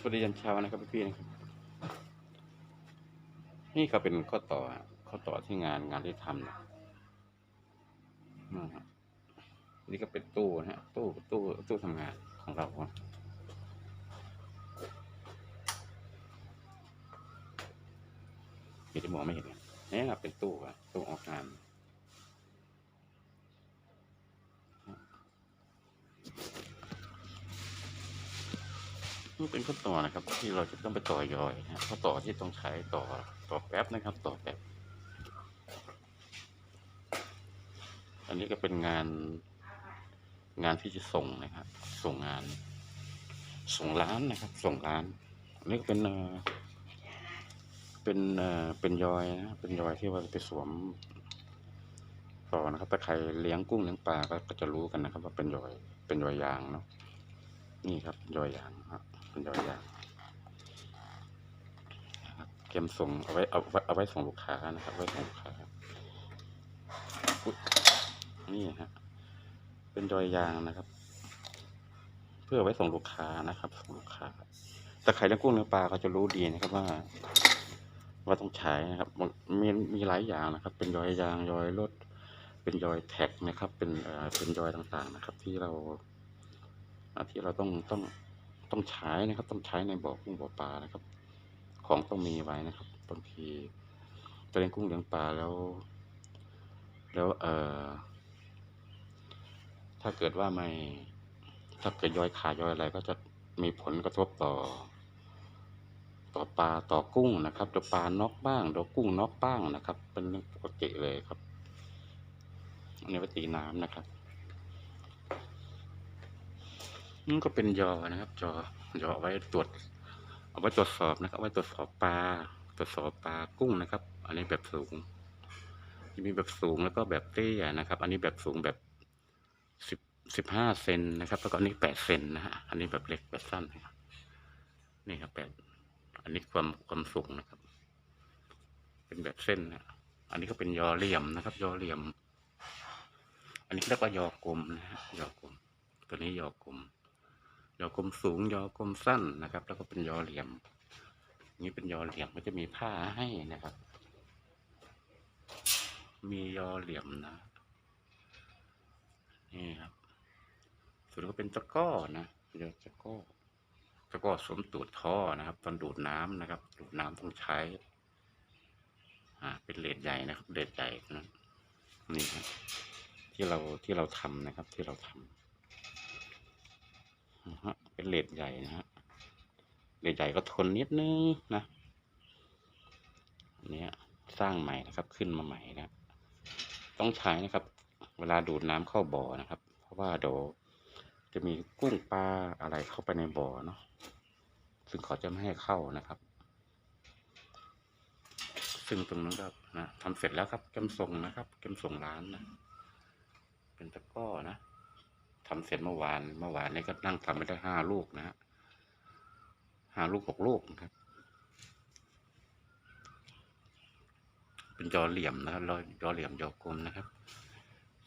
สวัสดียันเช้านะครับพี่ๆนะครับ นี่ก็เป็นข้อต่อข้อต่อที่งานงานที่ทำนะนะฮะนี่ก็เป็นตู้นะฮะตู้ตู้ตู้ทำงานของเราฮะเดี๋ยวจะมองไม่เห็นนะเนี่ยเป็นตู้อะตู้ออกงาน นี่เป็นข้อต่อนะครับ ที่เราจะต้องไปต่อยอยนะข้อต่อที่ต้องใช้ต่อต่อแป๊บนะครับ ต่อแป๊บอันนี้ก็เป็นงานงานที่จะส่งนะครับ ส่งงาน ส่งร้านนะครับ ส่งร้านอันนี้ก็เป็นเป็นเป็นยอยนะเป็นยอยที่ว่าจะไปสวมต่อนะครับถ้าใครเลี้ยงกุ้งเลี้ยงปลาก็ก็จะรู้กันนะครับ ว่าเป็นยอยเป็นยอยยางเนาะนี่ครับยอยยางครับ เป็นยอยยางนะครับเกมส่งเอาไว้เอาไว้เอาไว้ส่งลูกค้านะครับไว้ส่งลูกค้านี่ฮะเป็นยอยยางนะครับ เพื่อไว้ส่งลูกค้านะครับส่งลูกค้าแต่ใครเลี้ยงกุ้งเลี้ยงปลาเขาจะรู้ดีนะครับว่า ว่าต้องใช้นะครับมันมีมีหลายอย่างนะครับ เป็นยอยยางยอยรถเป็นยอยแท็กนะครับ เป็นเอ่อเป็นยอยต่างๆนะครับ ที่เราที่เราต้องต้อง ต้องใช้นะครับ ต้องใช้ในบ่อกุ้งบ่อปลานะครับ ของต้องมีไว้นะครับบางทีจะเลี้ยงกุ้งเลี้ยงปลาแล้ว แล้วเอ่อถ้าเกิดว่าไม่ถ้าเกิดย่อยขาย่อยอะไรก็จะมีผลกระทบต่อ ต่อปลาต่อกุ้งนะครับต่อปลานอกบ้างต่อกุ้งนอกบ้างนะครับ เป็นเรื่องปกติเลยครับอันนี้วิตีน้ำนะครับ นี่ก็เป็นยอนะครับ จอยอไว้ตรวจ เอาไว้ตรวจสอบนะครับไว้ตรวจสอบปลาตรวจสอบปลากุ้งนะครับ อันนี้แบบสูงจะมีแบบสูงแล้วก็แบบเตี้ยนะครับ อันนี้แบบสูงแบบสิบสิบห้าเซนนะครับแล้วก็อันนี้แปดเซนนะฮะอันนี้แบบเล็กแบบสั้นนะครับนี่ครับแปดอันนี้ความความสูงนะครับ เป็นแบบเส้นนะอันนี้ก็เป็นยอเหลี่ยมนะครับ ยอเหลี่ยม อันนี้เรียกว่ายอกลมนะฮะยอกลมตัวนี้ยอกลม ยอกลมสูงยอกลมสั้นนะครับ แล้วก็เป็นยอเหลี่ยม นี่เป็นยอเหลี่ยมก็จะมีผ้าให้นะครับ มียอเหลี่ยมนะ นี่ครับส่วนก็เป็นตะก้อนะยวตะก้อตะก้อสวมตูดท่อนะครับ ตอนดูดน้ำนะครับ ดูดน้ำต้องใช้ อ่า เป็นเลดใหญ่นะครับเลดใหญ่นะนี่ครับที่เราที่เราทำนะครับ ที่เราทำนะฮะ เป็นเลดใหญ่นะฮะเลดใหญ่ก็ทนนิดนึงนะอันเนี้ยสร้างใหม่นะครับขึ้นมาใหม่นะต้องใช้นะครับ เวลาดูดน้ำเข้าบ่อนะครับ เพราะว่าเดี๋ยวจะมีกุ้งปลาอะไรเข้าไปในบ่อเนาะซึ่งเขาจะไม่ให้เข้านะครับ ซึ่งตรงนั้นก็นะทำเสร็จแล้วครับเกมส่งนะครับเกมส่งร้านนะเป็นตะก้อนะ ทำเสร็จเมื่อวาน เมื่อวานนี้ก็นั่งทำไปได้ห้าลูกนะฮะห้าลูกหกลูกนะครับ เป็นยอเหลี่ยมนะครับยอยอเหลี่ยมยอกลมนะครับ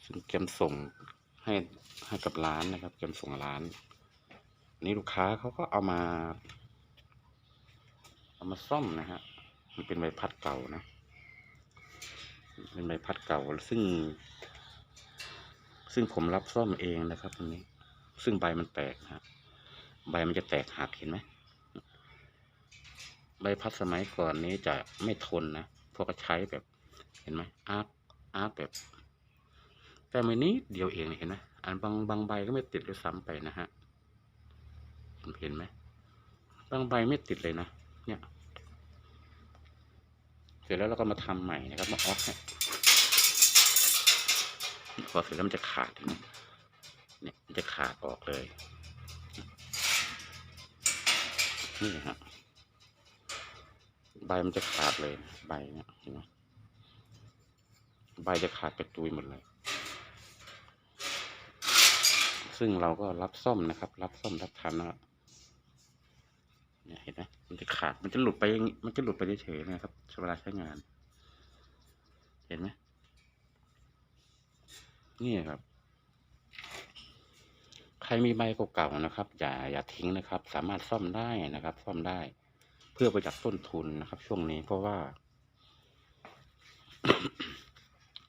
ซึ่งเกมส่งให้ให้กับร้านนะครับเกมส่งร้านนนี้ลูกค้าเขาก็เอามา เอามาซ่อมนะฮะมันเป็นใบพัดเก่านะเป็นใบพัดเก่าซึ่ง ซึ่งผมรับซ่อมเองนะครับอันนี้ ซึ่งใบมันแตกนะฮะใบมันจะแตกหักเห็นไหมใบพัดสมัยก่อนนี้จะไม่ทนนะพวกก็ใช้แบบเห็นไหมอาร์คอาร์คแบบแต่ไม่นิดเดียวเองเห็นไหมอันบางบางใบก็ไม่ติดด้วยซ้ำไปนะฮะเห็นไหมบางใบไม่ติดเลยนะเนี่ย เสร็จแล้วเราก็มาทำใหม่นะครับมาออกเนี่ย พอเสร็จแล้วมันจะขาดเห็นไหมเนี่ยมันจะขาดออกเลย นี่ฮะใบมันจะขาดเลยใบเนี่ยเห็นไหมใบจะขาดกระจุยหมดเลย ซึ่งเราก็รับซ่อมนะครับ รับซ่อมรับทำนะเนี่ยเห็นไหมมันจะขาดมันจะหลุดไปอย่างงี้มันจะหลุดไปเฉยๆนะครับเวลาใช้งาน เห็นไหม นี่ครับ ใครมีใบเก่าๆนะครับ อย่าอย่าทิ้งนะครับ สามารถซ่อมได้นะครับ ซ่อมได้ เพื่อประหยัดต้นทุนนะครับ ช่วงนี้เพราะว่า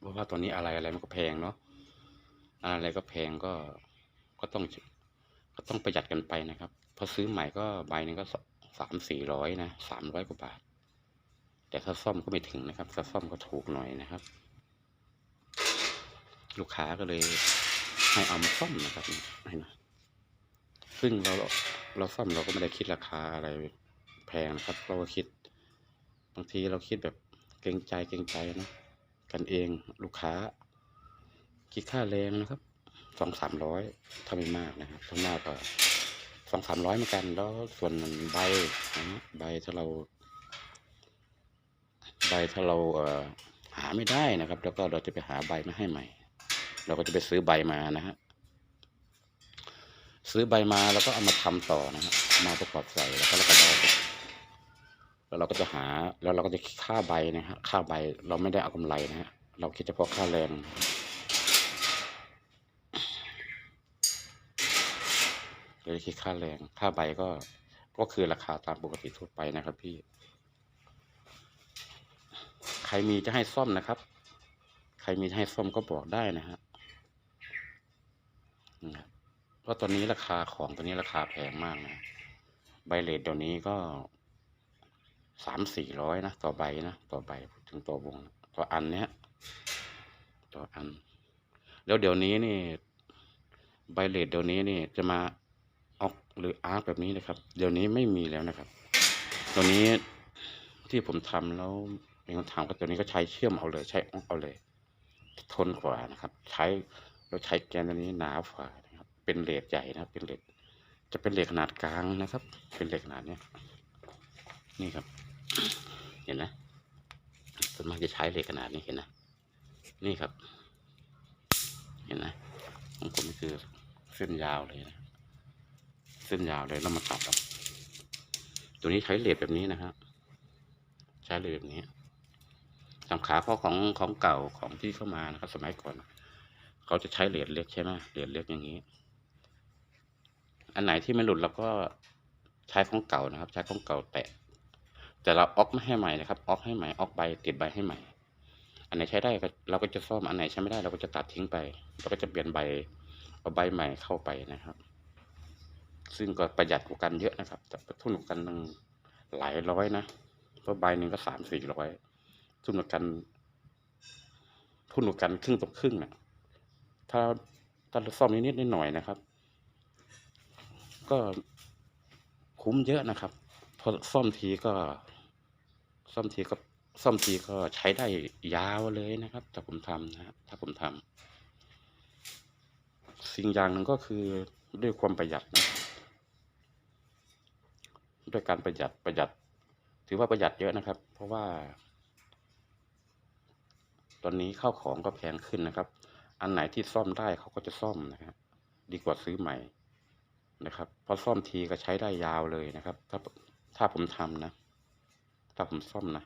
เพราะว่าตอนนี้อะไรอะไรมันก็แพงเนาะอะไรก็แพงก็ก็ต้องก็ต้องประหยัดกันไปนะครับพอซื้อใหม่ก็ใบนึงก็สามสี่ร้อยนะสามร้อยกว่าบาท แต่ถ้าซ่อมก็ไม่ถึงนะครับถ้าซ่อมก็ถูกหน่อยนะครับ ลูกค้าก็เลยให้เอามาซ่อมนะครับให้นะซึ่งเราเราซ่อมเราก็ไม่ได้คิดราคาอะไรแพงนะครับ เราก็คิด บางทีเราคิดแบบเกรงใจเกรงใจนะกันเองลูกค้า คิดค่าแรงนะครับสองสามร้อยถ้าไม่มากนะครับถ้ามากก็สองสามร้อยเหมือนกันแล้วส่วนใบนะใบถ้าเรา ใบถ้าเราเอ่อหาไม่ได้นะครับ แล้วก็เราจะไปหาใบมาให้ใหม่ เราก็จะไปซื้อใบมานะฮะซื้อใบมาแล้วก็เอามาทำต่อนะฮะมาประกอบใส่แล้วก็แล้วก็เราก็แล้วเราก็จะหาแล้วเราก็จะคิดค่าใบนะฮะค่าใบเราไม่ได้เอากำไรนะฮะเราคิดเฉพาะค่าแรงเลยคิดค่าแรง ค่าใบก็ก็คือราคาตามปกติทั่วไปนะครับพี่ ใครมีจะให้ซ่อมนะครับ ใครมีจะให้ซ่อมก็บอกได้นะฮะนะครับ เพราะตอนนี้ราคาของตัวนี้ราคาแพงมากนะใบเลดเดี๋ยวนี้ก็สามสี่ร้อยนะต่อใบนะต่อใบถึงต่อวงต่ออันเนี้ยต่ออัน แล้วเดี๋ยวนี้นี่ ใบเลดเดี๋ยวนี้นี่จะมาออกหรืออาร์แบบนี้นะครับ เดี๋ยวนี้ไม่มีแล้วนะครับตัวนี้ที่ผมทำแล้วเป็นคนทำก็ตัวนี้ก็ใช้เชื่อมเอาเลย ใช้ออกเอาเลย ทนกว่านะครับ ใช้ เราใช้แกนตัวนี้หนากว่านะครับ เป็นเหลดใหญ่นะครับ เป็นเหลดจะเป็นเหล็กขนาดกลางนะครับ เป็นเหล็กขนาดเนี้ย นี่ครับ เห็นนะส่วนมากจะใช้เหล็กขนาดนี้เห็นนะ นี่ครับ เห็นนะของผมนี่คือเส้นยาวเลยนะ เส้นยาวเลยแล้วมาตัดเอาตัวนี้ใช้เหล็กแบบนี้นะฮะใช้เหล็กแบบนี้สำขาเพราะของของเก่าของที่เข้ามานะครับ สมัยก่อน เขาจะใช้เหรียญเล็กใช่ไหมเหรียญเล็กอย่างนี้ อันไหนที่ไม่หลุดเราก็ใช้ของเก่านะครับ ใช้ของเก่าแตะ แต่เราออกไม่ให้ใหม่นะครับ ออกให้ใหม่ ออกใบติดใบให้ใหม่ อันไหนใช้ได้เราก็จะซ่อม อันไหนใช้ไม่ได้เราก็จะตัดทิ้งไป เราก็จะเปลี่ยนใบเอาใบใหม่เข้าไปนะครับ ซึ่งก็ประหยัดกว่ากันเยอะนะครับ แต่ทุนกว่ากันตั้งหลายร้อยนะ เพราะใบหนึ่งก็สามสี่ร้อยทุนกันทุนกันครึ่งต่อครึ่งนะ ถ้าถ้าซ่อมนิดๆหน่อยนะครับ ก็คุ้มเยอะนะครับพอซ่อมทีก็ ซ่อมทีก็ซ่อมทีก็ใช้ได้ยาวเลยนะครับถ้าผมทำนะฮะถ้าผมทำสิ่งอย่างหนึ่งก็คือด้วยความประหยัดนะด้วยการประหยัดประหยัด ถือว่าประหยัดเยอะนะครับ เพราะว่า ตอนนี้ข้าวของก็แพงขึ้นนะครับ อันไหนที่ซ่อมได้เขาก็จะซ่อมนะครับ ดีกว่าซื้อใหม่นะครับเพราะซ่อมทีก็ใช้ได้ยาวเลยนะครับ ถ้าถ้าผมทำนะ ถ้าผมซ่อมนะ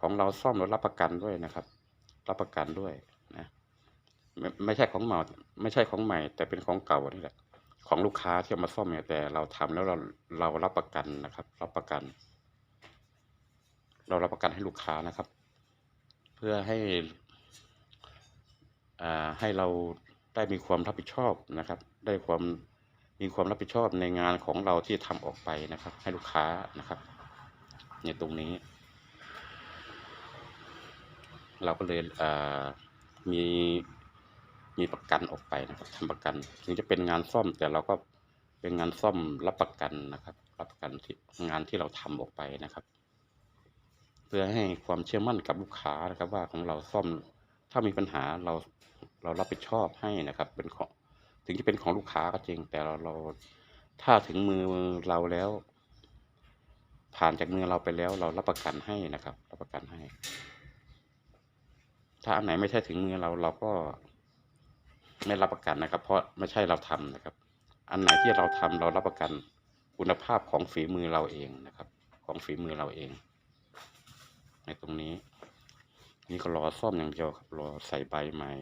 ของเราซ่อมเรารับประกันด้วยนะครับ รับประกันด้วยนะไม่ไม่ใช่ของใหม่ไม่ใช่ของใหม่ แต่เป็นของเก่านี่แหละ ของลูกค้าที่เอามาซ่อมเนี่ยแต่เราทำแล้วเราเรารับประกันนะครับ รับประกัน เรารับประกันให้ลูกค้านะครับ เพื่อให้ ให้เราได้มีความรับผิดชอบนะครับ ได้ความมีความรับผิดชอบในงานของเราที่ทำออกไปนะครับ ให้ลูกค้านะครับในตรงนี้ เราก็เลยมีมีประกันออกไปนะครับทำประกัน ถึงจะเป็นงานซ่อมแต่เราก็เป็นงานซ่อมรับประกันนะครับ รับประกันที่งานที่เราทำออกไปนะครับ เพื่อให้ความเชื่อมั่นกับลูกค้านะครับ ว่าของเราซ่อม ถ้ามีปัญหาเราเรารับผิดชอบให้นะครับ เป็นของถึงจะเป็นของลูกค้าก็จริง แต่เราเราถ้าถึงมือเราแล้ว ผ่านจากมือเราไปแล้ว เรารับประกันให้นะครับ รับประกันให้ ถ้าอันไหนไม่ใช่ถึงมือเราเราก็ไม่รับประกันนะครับ เพราะไม่ใช่เราทำนะครับ อันไหนที่เราทำเรารับประกันคุณภาพของฝีมือเราเองนะครับ ของฝีมือเราเอง ในตรงนี้ นี่ก็รอซ่อมอย่างเดียวครับ รอใส่ใบใหม่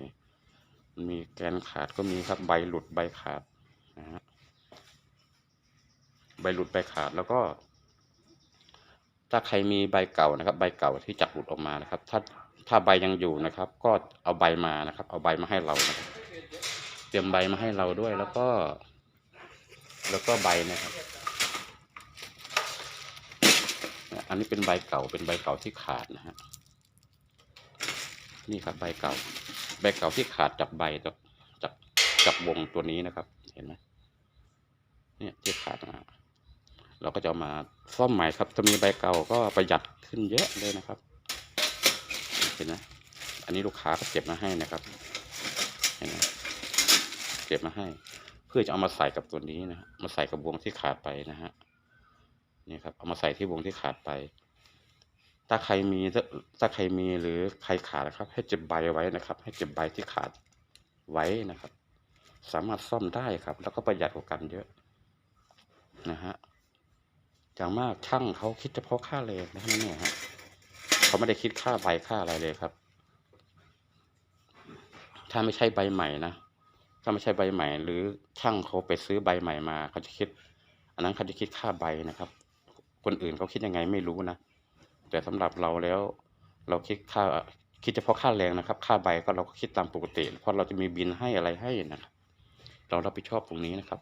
มีแกนขาดก็มีครับใบหลุดใบขาดนะฮะใบหลุดใบขาดแล้วก็ ถ้าใครมีใบเก่านะครับ ใบเก่าที่จักหลุดออกมานะครับ ถ้าถ้าใบยังอยู่นะครับ ก็เอาใบมานะครับ เอาใบมาให้เรานะครับเตรียมใบมาให้เราด้วยแล้วก็ แล้วก็ใบนะครับ อันนี้เป็นใบเก่าเป็นใบเก่าที่ขาดนะฮะ นี่ครับใบเก่า ใบเก่าที่ขาดจากใบจากจากจากวงตัวนี้นะครับ เห็นไหมเนี่ยที่ขาดมาเราก็จะามาซ่อมใหม่ครับถ้ามีใบเก่าก็ประหยัดขึ้นเยอะเลยนะครับ เห็นไหมอันนี้ลูกค้าก็เก็บมาให้นะครับ เห็นไหมเก็บมาให้ เพื่อจะเอามาใส่กับตัวนี้นะมาใส่กับวงที่ขาดไปนะฮะนี่ครับเอามาใส่ที่วงที่ขาดไป ถ้าใครมีถ้าถ้าใครมีหรือใครขาดนะครับ ให้เก็บใบไว้นะครับ ให้เก็บใบที่ขาดไว้นะครับ สามารถซ่อมได้ครับ แล้วก็ประหยัดกว่ากันเยอะนะฮะอย่างมากช่างเขาคิดเฉพาะค่าแรงนะเนี่ยฮะเขาไม่ได้คิดค่าใบค่าอะไรเลยครับ ถ้าไม่ใช่ใบใหม่นะถ้าไม่ใช่ใบใหม่ หรือช่างเขาไปซื้อใบใหม่มาเขาจะคิด อันนั้นเขาจะคิดค่าใบนะครับ คนอื่นเขาคิดยังไงไม่รู้นะ แต่สำหรับเราแล้ว เราคิดค่าคิดเฉพาะค่าแรงนะครับ ค่าใบก็เราก็คิดตามปกติ เพราะเราจะมีบินให้อะไรให้นะครับ เรารับผิดชอบตรงนี้นะครับ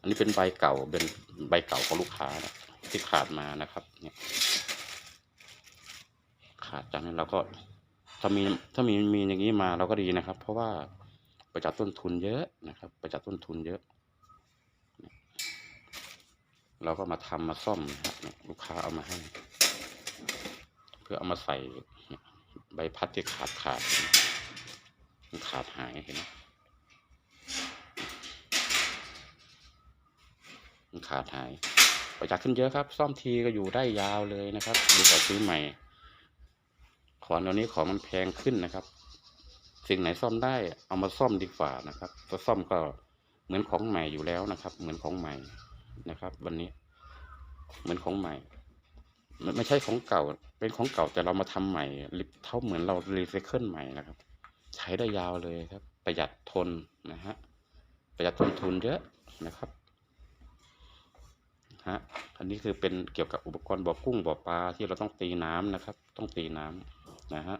อันนี้เป็นใบเก่าเป็นใบเก่าของลูกค้านะที่ขาดมานะครับเนี่ยขาดจากนั้นเราก็ถ้ามีถ้ามีมีอย่างนี้มาเราก็ดีนะครับ เพราะว่าประหยัดต้นทุนเยอะนะครับ ประหยัดต้นทุนเยอะ เราก็มาทำมาซ่อมนะครับลูกค้าเอามาให้ เพื่อเอามาใส่ใบพัดที่ขาดขาดมันขาดหายเห็นไหมมันขาดหายประหยัดขึ้นเยอะครับ ซ่อมทีก็อยู่ได้ยาวเลยนะครับดีกว่าซื้อใหม่ ของเดี๋ยวนี้ของมันแพงขึ้นนะครับ สิ่งไหนซ่อมได้เอามาซ่อมดีกว่านะครับถ้าซ่อมก็เหมือนของใหม่อยู่แล้วนะครับ เหมือนของใหม่ นะครับ วันนี้เหมือนของใหม่มันไม่ใช่ของเก่า เป็นของเก่าแต่เรามาทำใหม่ริเท่าเหมือนเรารีไซเคิลใหม่นะครับ ใช้ได้ยาวเลยครับ ประหยัดทนนะฮะประหยัดต้นทุนเยอะนะครับฮะอันนี้คือเป็นเกี่ยวกับอุปกรณ์บ่อกุ้งบ่อปลาที่เราต้องตีน้ำนะครับ ต้องตีน้ำนะฮะ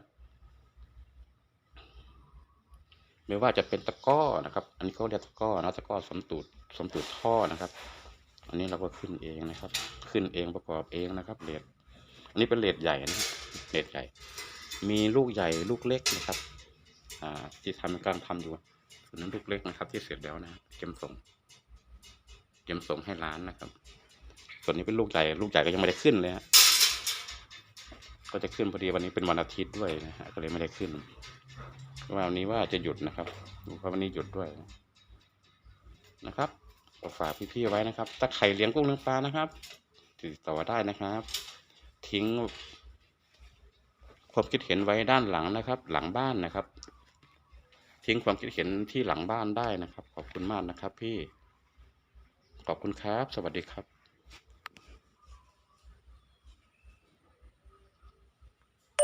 ไม่ว่าจะเป็นตะก้อนะครับ อันนี้เขาเรียกตะก้อนะตะก้อสมตูดสมตูดท่อนะครับ อันนี้เราก็ขึ้นเองนะครับ ขึ้นเองประกอบเองนะครับเลดอันนี้เป็นเลดใหญ่นะครับเลดใหญ่ มีลูกใหญ่ลูกเล็กนะครับ อ่าที่ทำการทำอยู่ส่วนนั้นลูกเล็กนะครับ ที่เสร็จแล้วนะเก็บส่งเก็บส่งให้ร้านนะครับ ส่วนนี้เป็นลูกใหญ่ ลูกใหญ่ก็ยังไม่ได้ขึ้นเลยฮะก็จะขึ้นพอดีวันนี้เป็นวันอาทิตย์ด้วยนะฮะก็เลยไม่ได้ขึ้นวันนี้ว่าจะหยุดนะครับเพราะวันนี้หยุดด้วยนะครับ ก็ฝากพี่ๆไว้นะครับ ถ้าใครเลี้ยงกุ้งเลี้ยงปลานะครับ ติดต่อได้นะครับ ทิ้งความคิดเห็นไว้ด้านหลังนะครับ หลังบ้านนะครับ ทิ้งความคิดเห็นที่หลังบ้านได้นะครับ ขอบคุณมากนะครับ พี่ ขอบคุณครับ สวัสดีครับ